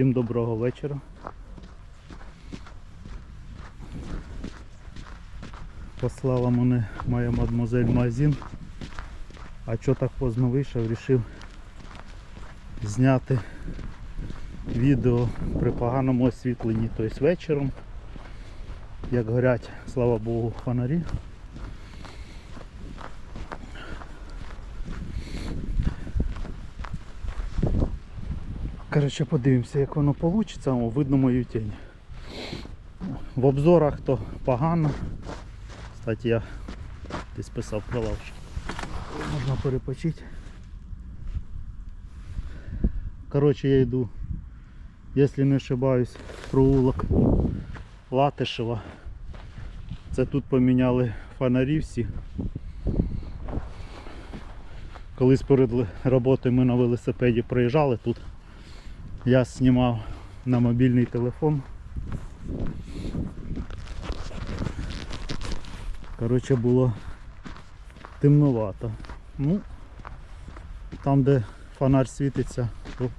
Всім доброго вечора. Послала мене моя мадмозель в магазин. А що так поздно вийшов, вирішив зняти відео при поганому освітленні, тобто вечором, як горять, слава Богу, фонарі. Коротше, подивимося, як воно вийде, видно мою тінь. В обзорах то погано. Кстати, я десь писав про лавочку. Можна перепочити. Коротше, я йду, якщо не ошибаюсь, проулок Латишева. Це тут поміняли фонарі всі. Колись перед роботою ми на велосипеді проїжджали тут. Я знімав на мобільний телефон. Коротше, було темнувато. Ну, там, де фонарь світиться, то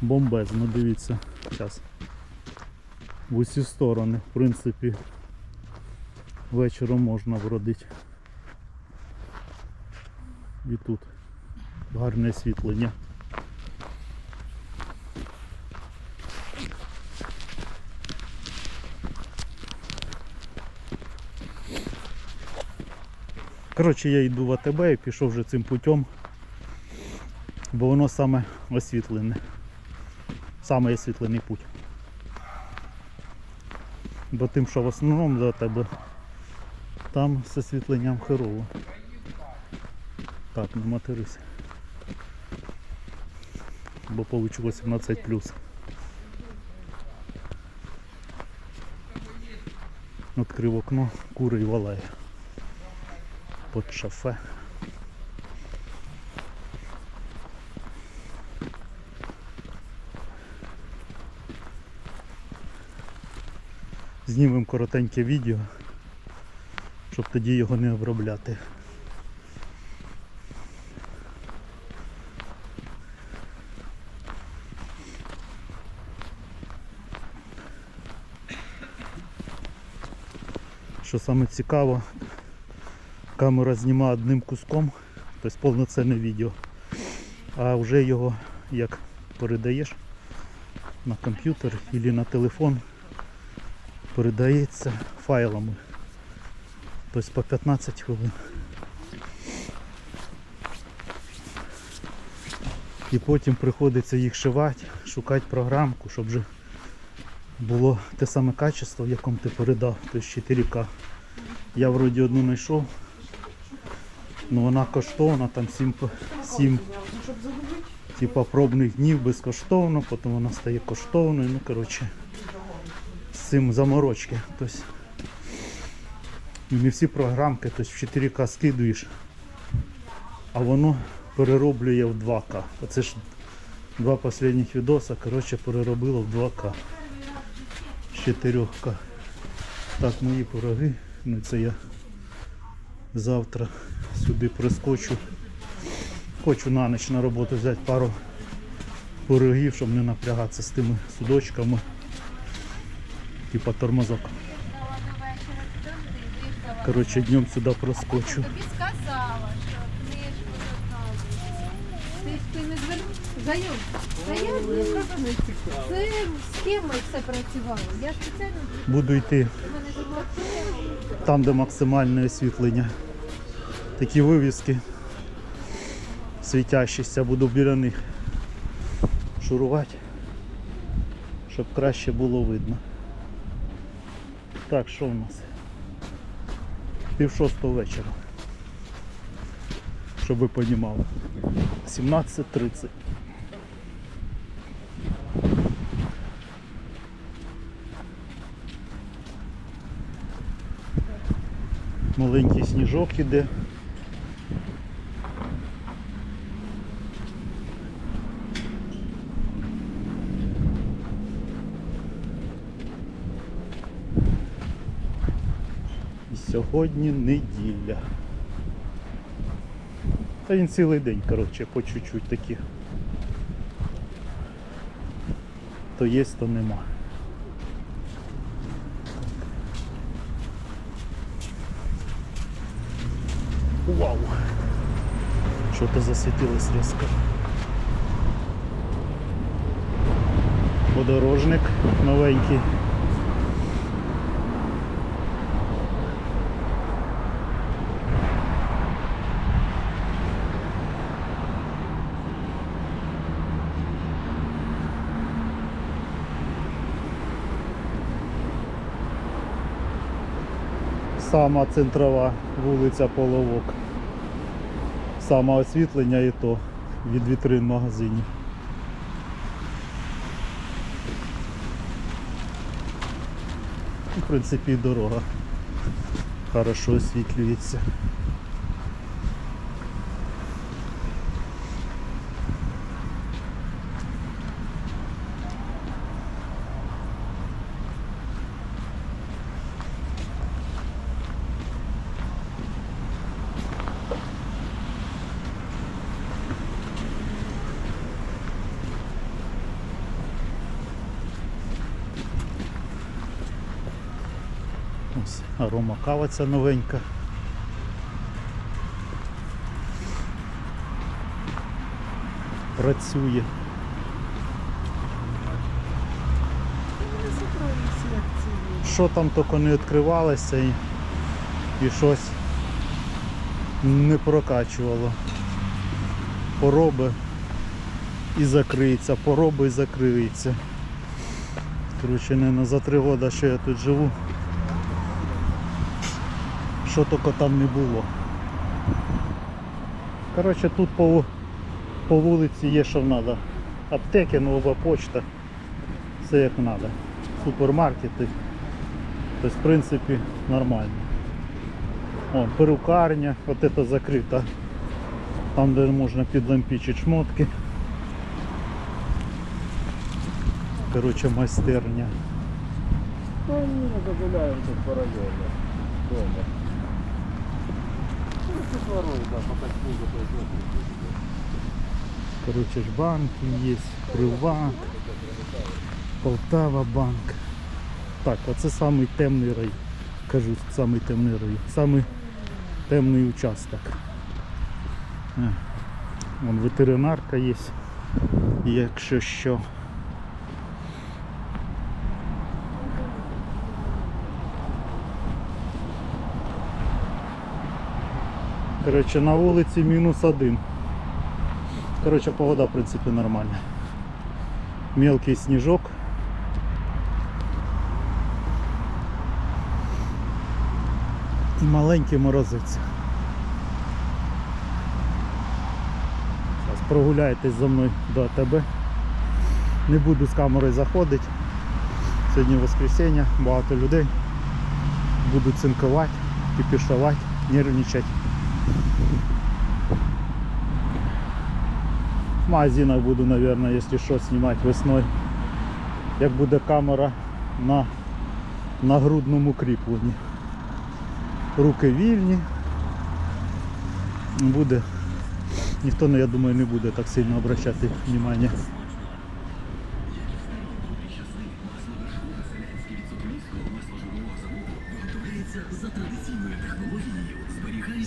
бомбезно, дивіться. Зараз. В усі сторони, в принципі, вечором можна вродити. І тут гарне освітлення. Коротше, я йду в АТБ і пішов вже цим путем, бо воно саме освітлене. Саме освітлений путь. Бо тим, що в основному до тебе, там з освітленням херово. Так, не материся. Бо вийшло 17 плюс. Відкрив окно, кури і валає під шофе. Знімемо коротеньке відео, щоб тоді його не обробляти. Що саме цікаво, камера знімає одним куском, тобто повноцінне відео. А вже його як передаєш на комп'ютер або на телефон, передається файлами. Тобто по 15 хвилин. І потім приходиться їх шивати, шукати програмку, щоб вже було те саме качество, в якому ти передав, тобто 4К. Я вроді одну знайшов. Ну вона коштовна, там 7, 7 типа пробних днів безкоштовно, потім вона стає коштовною. Ну коротше з цим заморочки. Тобто не всі програмки, тобто в 4К скидуєш, а воно перероблює в 2К. Оце ж два останніх відоса, коротше, переробило в 2К. З 4К. Так, мої пироги. Ну це я завтра сюди прискочу. Хочу на ніч на роботу взяти пару пирогів, щоб не напрягатися з тими судочками. Типа тормозок. Коротше, днем сюди проскочу. Тобі сказала, що книжку заказуєш. Ти ж ти не звернувся? Зайом. Зайом. Це з ким ми все працювали? Я спеціально Буду йти там, де максимальне освітлення. Такі вивіски світящіся, буду біля них шурувати, щоб краще було видно. Так, що в нас? Пів шостого вечора. Щоб ви розуміли. 17.30. Маленький сніжок іде. І сьогодні неділя. Та він цілий день, коротше, по чуть-чуть такі то є, то нема. Вау! Что-то засветилось резко. Подорожник новенький. Сама центрова вулиця Половок. Саме освітлення і то від вітрин магазинів. В принципі, дорога хорошо освітлюється. Арома кава ця новенька. Працює. Що там тільки не відкривалося і, і щось не прокачувало. Пороби і закриється, пороби і закриється. Коротше, не за три роки, що я тут живу що тільки там не було. Коротше, тут по, по вулиці є що треба. Аптеки, нова почта, все як треба. Супермаркети. Тобто, в принципі, нормально. О, перукарня, от це закрита. Там, де можна підлампічити шмотки. Коротше, майстерня. Ну, они загуляем тут параллельно. Дома. Ну, тут воруют, да, пока снизу пойдет. Короче, банки є, Приват, Полтава банк. Так, оце самий темний район. Кажу, самий темний район. Самий темний участок. Е, Вон ветеринарка є. Якщо що. Коротше, на вулиці мінус один. Короче, погода, в принципе, нормальная. Мелкий снежок. І маленький морозець. Зараз прогуляйтесь за мною до АТБ. Не буду з камерою заходити. Сьогодні воскресенье, багато людей. Будуть цинкувати, кипішувати, нервничати. В магазинах буду, наверное, если что, снимать весною. Як буде камера на, на грудному кріпленні. Руки вільні. Буде. Ніхто, ну, я думаю, не буде так сильно обращати внимание.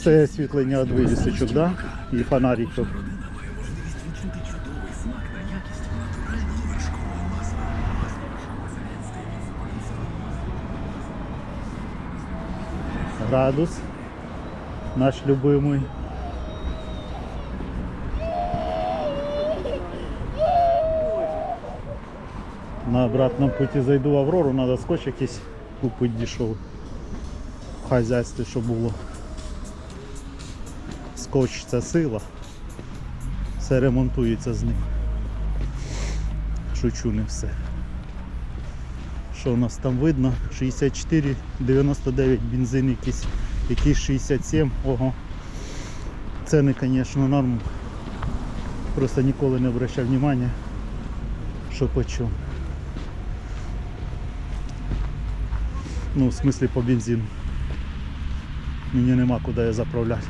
Це освітлення від вивісочок, да? І фонариків. градус наш любимый. На обратном пути зайду в Аврору, надо скотч якийсь купити дешевий. В хазяйстві, щоб було. Скотч це сила. Все ремонтується з ним. Шучу не все. Що у нас там видно? 64, 99 бензин якийсь, якийсь 67, ого. Ціни, звісно, норм. Просто ніколи не обращав внимання, що по чому. Ну, в смислі по бензину. Мені нема куди я заправляти.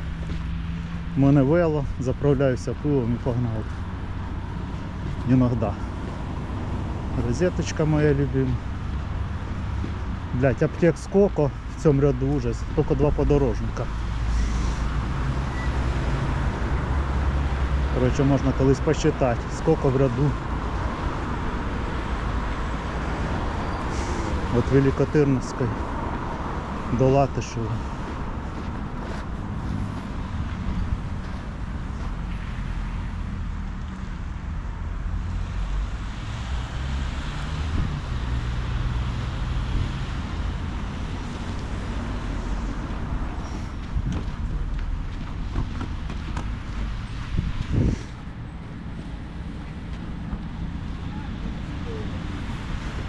Мене вело, заправляюся пивом і погнав. Іногда. Розеточка моя любима. Блять, аптек сколько в цьому ряду ужас. Тільки два подорожника. Коротше, можна колись посчитати, сколько в ряду. От Великотирновської до Латишева.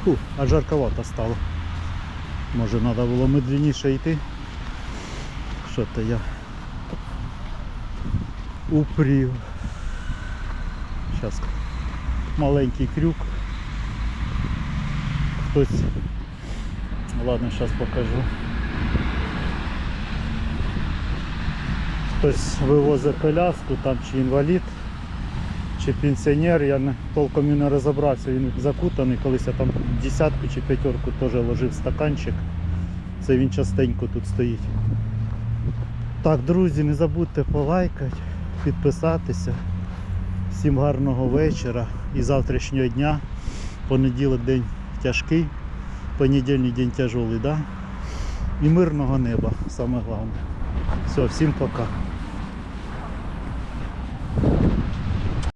Фу, а жарковато стало. Може треба було медленніше йти. Що то я упрів. Зараз маленький крюк. Хтось. Ладно, зараз покажу. Хтось вивозить коляску, там чи інвалід, чи пенсіонер, я толком і не розібрався, він закутаний, колись я там десятку чи п'ятерку теж ложив стаканчик. Це він частенько тут стоїть. Так, друзі, не забудьте полайкати, підписатися. Всім гарного вечора і завтрашнього дня. Понеділок день тяжкий, понедільний день тяжолий, да? І мирного неба, саме головне. Все, всім пока.